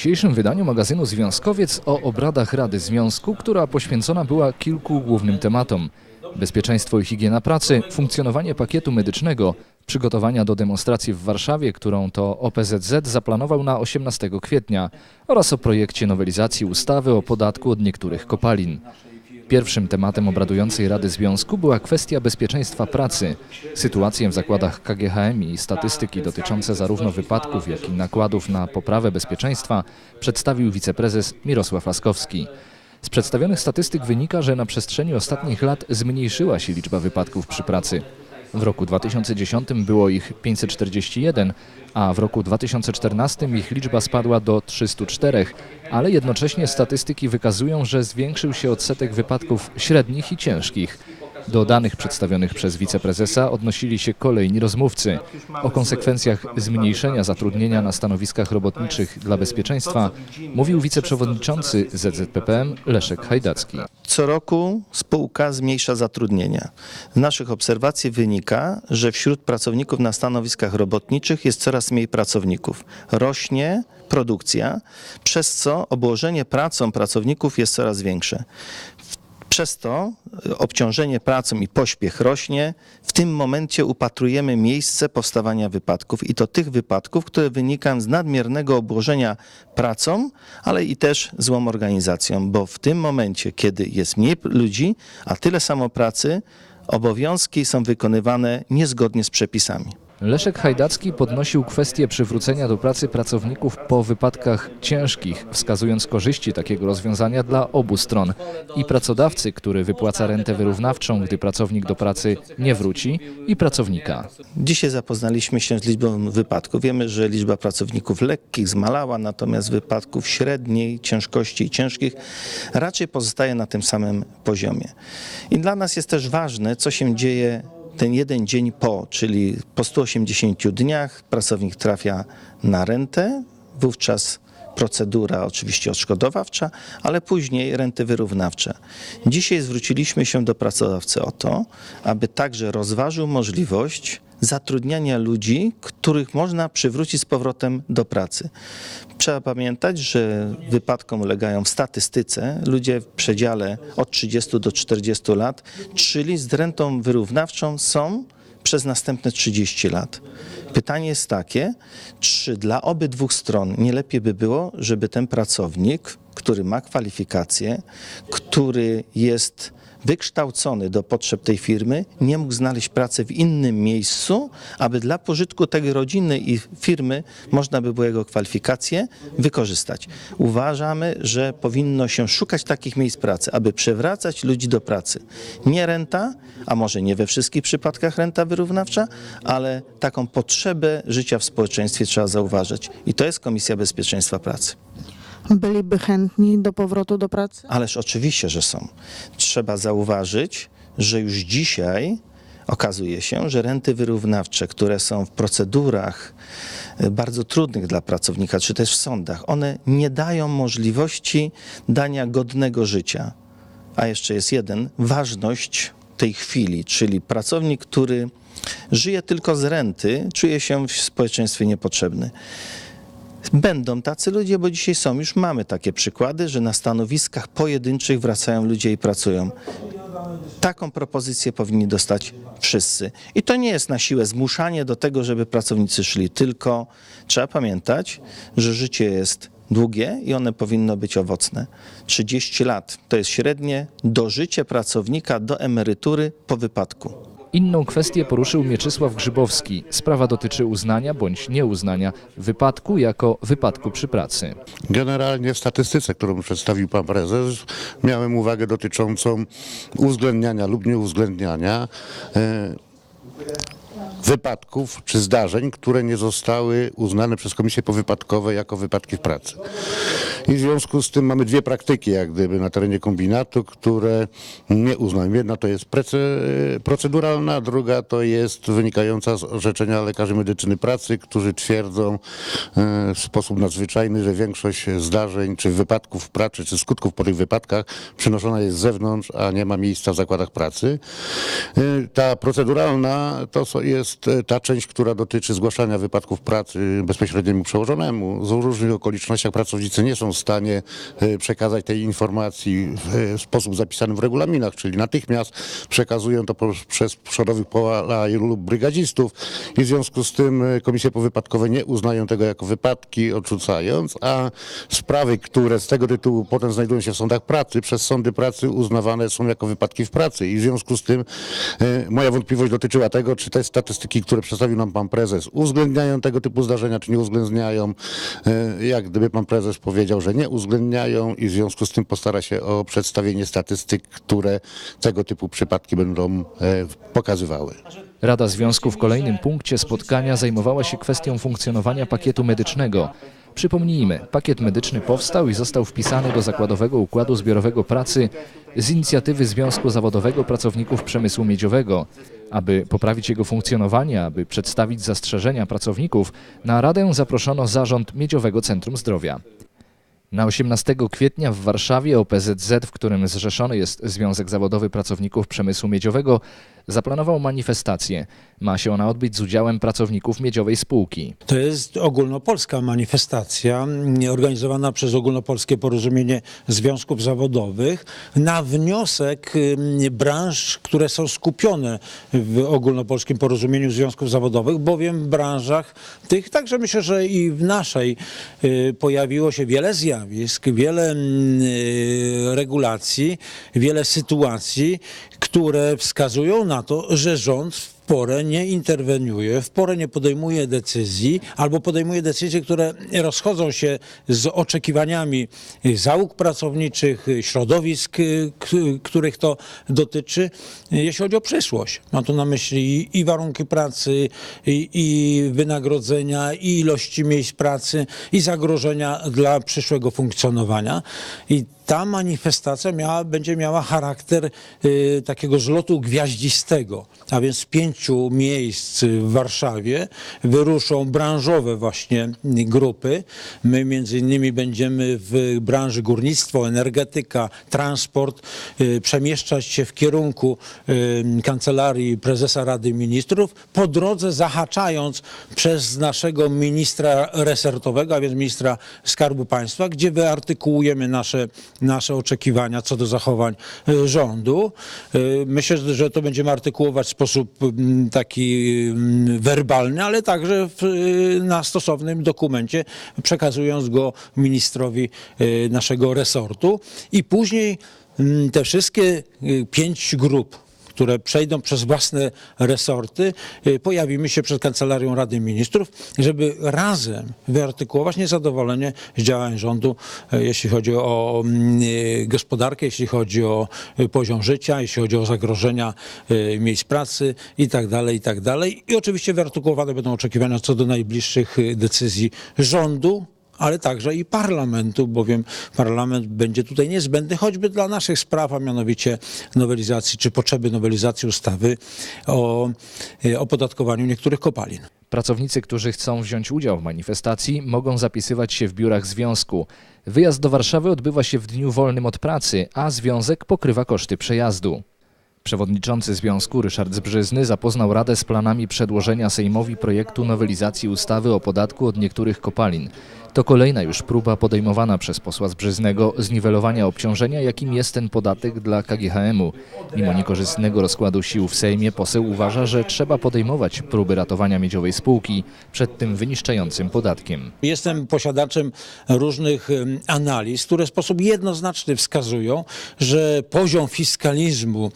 dzisiejszym wydaniu magazynu Związkowiec o obradach Rady Związku, która poświęcona była kilku głównym tematom. Bezpieczeństwo i higiena pracy, funkcjonowanie pakietu medycznego, przygotowania do demonstracji w Warszawie, którą to OPZZ zaplanował na 18 kwietnia oraz o projekcie nowelizacji ustawy o podatku od niektórych kopalin. Pierwszym tematem obradującej Rady Związku była kwestia bezpieczeństwa pracy. Sytuację w zakładach KGHM i statystyki dotyczące zarówno wypadków, jak i nakładów na poprawę bezpieczeństwa przedstawił wiceprezes Mirosław Laskowski. Z przedstawionych statystyk wynika, że na przestrzeni ostatnich lat zmniejszyła się liczba wypadków przy pracy. W roku 2010 było ich 541, a w roku 2014 ich liczba spadła do 304, ale jednocześnie statystyki wykazują, że zwiększył się odsetek wypadków średnich i ciężkich. Do danych przedstawionych przez wiceprezesa odnosili się kolejni rozmówcy. O konsekwencjach zmniejszenia zatrudnienia na stanowiskach robotniczych dla bezpieczeństwa mówił wiceprzewodniczący ZZPPM Leszek Hajdacki. Co roku spółka zmniejsza zatrudnienie. Z naszych obserwacji wynika, że wśród pracowników na stanowiskach robotniczych jest coraz mniej pracowników. Rośnie produkcja, przez co obłożenie pracą pracowników jest coraz większe. Przez to y, obciążenie pracą i pośpiech rośnie. W tym momencie upatrujemy miejsce powstawania wypadków i to tych wypadków, które wynikają z nadmiernego obłożenia pracą, ale i też złą organizacją, bo w tym momencie, kiedy jest mniej ludzi, a tyle samo pracy, obowiązki są wykonywane niezgodnie z przepisami. Leszek Hajdacki podnosił kwestię przywrócenia do pracy pracowników po wypadkach ciężkich, wskazując korzyści takiego rozwiązania dla obu stron. I pracodawcy, który wypłaca rentę wyrównawczą, gdy pracownik do pracy nie wróci, i pracownika. Dzisiaj zapoznaliśmy się z liczbą wypadków. Wiemy, że liczba pracowników lekkich zmalała, natomiast wypadków średniej ciężkości i ciężkich raczej pozostaje na tym samym poziomie. I dla nas jest też ważne, co się dzieje ten jeden dzień po, czyli po 180 dniach pracownik trafia na rentę, wówczas procedura oczywiście odszkodowawcza, ale później renty wyrównawcze. Dzisiaj zwróciliśmy się do pracodawcy o to, aby także rozważył możliwość zatrudniania ludzi, których można przywrócić z powrotem do pracy. Trzeba pamiętać, że wypadkom ulegają w statystyce ludzie w przedziale od 30 do 40 lat, czyli z rentą wyrównawczą są przez następne 30 lat. Pytanie jest takie, czy dla obydwu stron nie lepiej by było, żeby ten pracownik, który ma kwalifikacje, który jest wykształcony do potrzeb tej firmy, nie mógł znaleźć pracy w innym miejscu, aby dla pożytku tej rodziny i firmy można by było jego kwalifikacje wykorzystać. Uważamy, że powinno się szukać takich miejsc pracy, aby przewracać ludzi do pracy. Nie renta, a może nie we wszystkich przypadkach renta wyrównawcza, ale taką potrzebę życia w społeczeństwie trzeba zauważyć. I to jest Komisja Bezpieczeństwa Pracy. Byliby chętni do powrotu do pracy? Ależ oczywiście, że są. Trzeba zauważyć, że już dzisiaj okazuje się, że renty wyrównawcze, które są w procedurach e, bardzo trudnych dla pracownika, czy też w sądach, one nie dają możliwości dania godnego życia. A jeszcze jest jeden, ważność tej chwili, czyli pracownik, który żyje tylko z renty, czuje się w społeczeństwie niepotrzebny. Będą tacy ludzie, bo dzisiaj są, już mamy takie przykłady, że na stanowiskach pojedynczych wracają ludzie i pracują. Taką propozycję powinni dostać wszyscy. I to nie jest na siłę zmuszanie do tego, żeby pracownicy szli, tylko trzeba pamiętać, że życie jest długie i one powinno być owocne. 30 lat to jest średnie dożycie pracownika do emerytury po wypadku. Inną kwestię poruszył Mieczysław Grzybowski. Sprawa dotyczy uznania bądź nieuznania wypadku jako wypadku przy pracy. Generalnie w statystyce, którą przedstawił pan prezes, miałem uwagę dotyczącą uwzględniania lub nieuwzględniania e, wypadków czy zdarzeń, które nie zostały uznane przez komisje powypadkowe jako wypadki w pracy. I w związku z tym mamy dwie praktyki jak gdyby na terenie kombinatu, które nie uznają. Jedna to jest proceduralna, druga to jest wynikająca z orzeczenia lekarzy medycyny pracy, którzy twierdzą e, w sposób nadzwyczajny, że większość zdarzeń czy wypadków w pracy, czy skutków po tych wypadkach przynoszona jest z zewnątrz, a nie ma miejsca w zakładach pracy. E, Ta proceduralna to jest e, ta część, która dotyczy zgłaszania wypadków pracy bezpośredniemu przełożonemu. Z różnych okolicznościach pracownicy nie są w stanie e, przekazać tej informacji w e, sposób zapisany w regulaminach, czyli natychmiast przekazują to przez przodowych pola lub brygadzistów i w związku z tym komisje powypadkowe nie uznają tego jako wypadki, odrzucając, a sprawy, które z tego tytułu potem znajdują się w sądach pracy, przez sądy pracy uznawane są jako wypadki w pracy i w związku z tym moja wątpliwość dotyczyła tego, czy te statystyki, które przedstawił nam pan prezes, uwzględniają tego typu zdarzenia, czy nie uwzględniają. E, Jak gdyby pan prezes powiedział, że nie uwzględniają i w związku z tym postara się o przedstawienie statystyk, które tego typu przypadki będą e, pokazywały. Rada Związku w kolejnym punkcie spotkania zajmowała się kwestią funkcjonowania pakietu medycznego. Przypomnijmy, pakiet medyczny powstał i został wpisany do zakładowego układu zbiorowego pracy z inicjatywy Związku Zawodowego Pracowników Przemysłu Miedziowego. Aby poprawić jego funkcjonowanie, aby przedstawić zastrzeżenia pracowników, na Radę zaproszono zarząd Miedziowego Centrum Zdrowia. Na 18 kwietnia w Warszawie OPZZ, w którym zrzeszony jest Związek Zawodowy Pracowników Przemysłu Miedziowego, zaplanował manifestację. Ma się ona odbyć z udziałem pracowników miedziowej spółki. To jest ogólnopolska manifestacja mm, organizowana przez Ogólnopolskie Porozumienie Związków Zawodowych na wniosek mm, branż, które są skupione w Ogólnopolskim Porozumieniu Związków Zawodowych, bowiem w branżach tych, także myślę, że i w naszej y, pojawiło się wiele zjawisk, wiele mm, y, regulacji, wiele sytuacji, które wskazują na to, że rząd porę nie interweniuje, w porę nie podejmuje decyzji, albo podejmuje decyzje, które rozchodzą się z oczekiwaniami załóg pracowniczych, środowisk, y, których to dotyczy, jeśli chodzi o przyszłość. Mam tu na myśli i warunki pracy, i, i wynagrodzenia, i ilości miejsc pracy, i zagrożenia dla przyszłego funkcjonowania. I ta manifestacja miała, będzie miała charakter y, takiego zlotu gwiaździstego, a więc z pięciu miejsc w Warszawie wyruszą branżowe właśnie grupy. My między innymi będziemy w branży górnictwo, energetyka, transport y, przemieszczać się w kierunku y, kancelarii prezesa Rady Ministrów, po drodze zahaczając przez naszego ministra resortowego, a więc ministra Skarbu Państwa, gdzie wyartykułujemy nasze, nasze oczekiwania co do zachowań y, rządu. Y, Myślę, że to będziemy artykułować w sposób mm, taki mm, werbalny, ale także w, y, na stosownym dokumencie, przekazując go ministrowi naszego resortu. I później mm, te wszystkie pięć grup które przejdą przez własne resorty, y, pojawimy się przed Kancelarią Rady Ministrów, żeby razem wyartykułować niezadowolenie z działań rządu, y, jeśli chodzi o mm, y, gospodarkę, jeśli chodzi o poziom życia, jeśli chodzi o zagrożenia miejsc pracy i tak dalej, i tak. I oczywiście wyartykułowane będą oczekiwania co do najbliższych decyzji rządu, ale także i parlamentu, bowiem parlament będzie tutaj niezbędny choćby dla naszych spraw, a mianowicie nowelizacji czy potrzeby nowelizacji ustawy o e, opodatkowaniu niektórych kopalin. Pracownicy, którzy chcą wziąć udział w manifestacji, mogą zapisywać się w biurach związku. Wyjazd do Warszawy odbywa się w dniu wolnym od pracy, a związek pokrywa koszty przejazdu. Przewodniczący związku Ryszard Zbrzyzny zapoznał Radę z planami przedłożenia Sejmowi projektu nowelizacji ustawy o podatku od niektórych kopalin. To kolejna już próba podejmowana przez posła Zbrzyznego zniwelowania obciążenia, jakim jest ten podatek dla KGHM-u. Mimo niekorzystnego rozkładu sił w Sejmie poseł uważa, że trzeba podejmować próby ratowania miedziowej spółki przed tym wyniszczającym podatkiem. Jestem posiadaczem różnych analiz, które w sposób jednoznaczny wskazują, że poziom fiskalizmu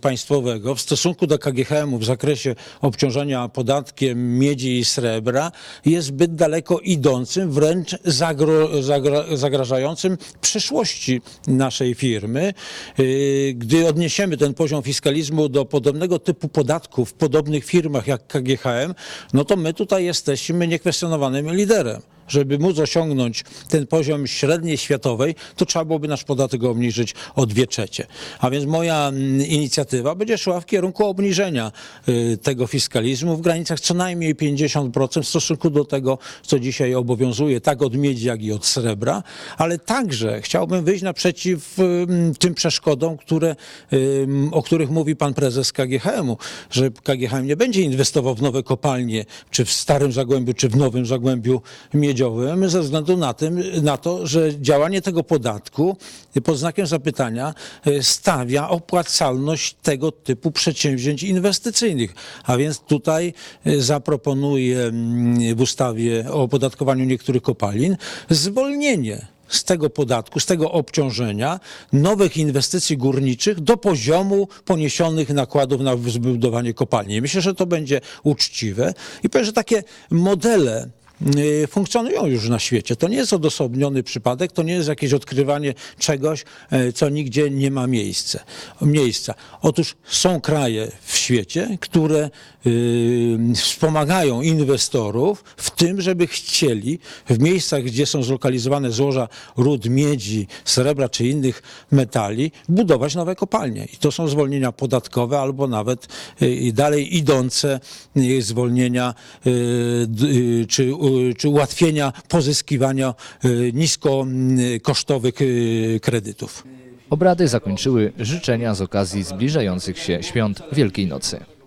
państwowego w stosunku do KGHM-u w zakresie obciążenia podatkiem miedzi i srebra jest zbyt daleko idącym, wręcz zagro, zagra, zagrażającym przyszłości naszej firmy. Yy, Gdy odniesiemy ten poziom fiskalizmu do podobnego typu podatków w podobnych firmach jak KGHM, no to my tutaj jesteśmy niekwestionowanym liderem. Żeby móc osiągnąć ten poziom średniej światowej, to trzeba byłoby nasz podatek obniżyć o dwie trzecie. A więc moja mm, inicjatywa będzie szła w kierunku obniżenia y, tego fiskalizmu w granicach co najmniej 50% w stosunku do tego, co dzisiaj obowiązuje, tak od miedzi, jak i od srebra, ale także chciałbym wyjść naprzeciw ym, tym przeszkodom, które, ym, o których mówi pan prezes KGHM-u, że KGHM nie będzie inwestował w nowe kopalnie, czy w starym Zagłębiu, czy w nowym Zagłębiu Miedziowym, ze względu na, tym, na to, że działanie tego podatku pod znakiem zapytania y, stawia opłacalność tego typu przedsięwzięć inwestycyjnych. A więc tutaj y, zaproponuję mm, w ustawie o opodatkowaniu niektórych kopalin zwolnienie z tego podatku, z tego obciążenia nowych inwestycji górniczych do poziomu poniesionych nakładów na zbudowanie kopalni. Myślę, że to będzie uczciwe i powiem, że takie modele funkcjonują już na świecie. To nie jest odosobniony przypadek, to nie jest jakieś odkrywanie czegoś, e, co nigdzie nie ma miejsca. miejsca. Otóż są kraje w świecie, które y, wspomagają inwestorów w tym, żeby chcieli w miejscach, gdzie są zlokalizowane złoża ród miedzi, srebra czy innych metali, budować nowe kopalnie. I to są zwolnienia podatkowe albo nawet y, dalej idące y, zwolnienia y, y, czy, y, czy ułatwienia pozyskiwania y, niskokosztowych y, kredytów. Obrady zakończyły życzenia z okazji zbliżających się świąt Wielkiej Nocy.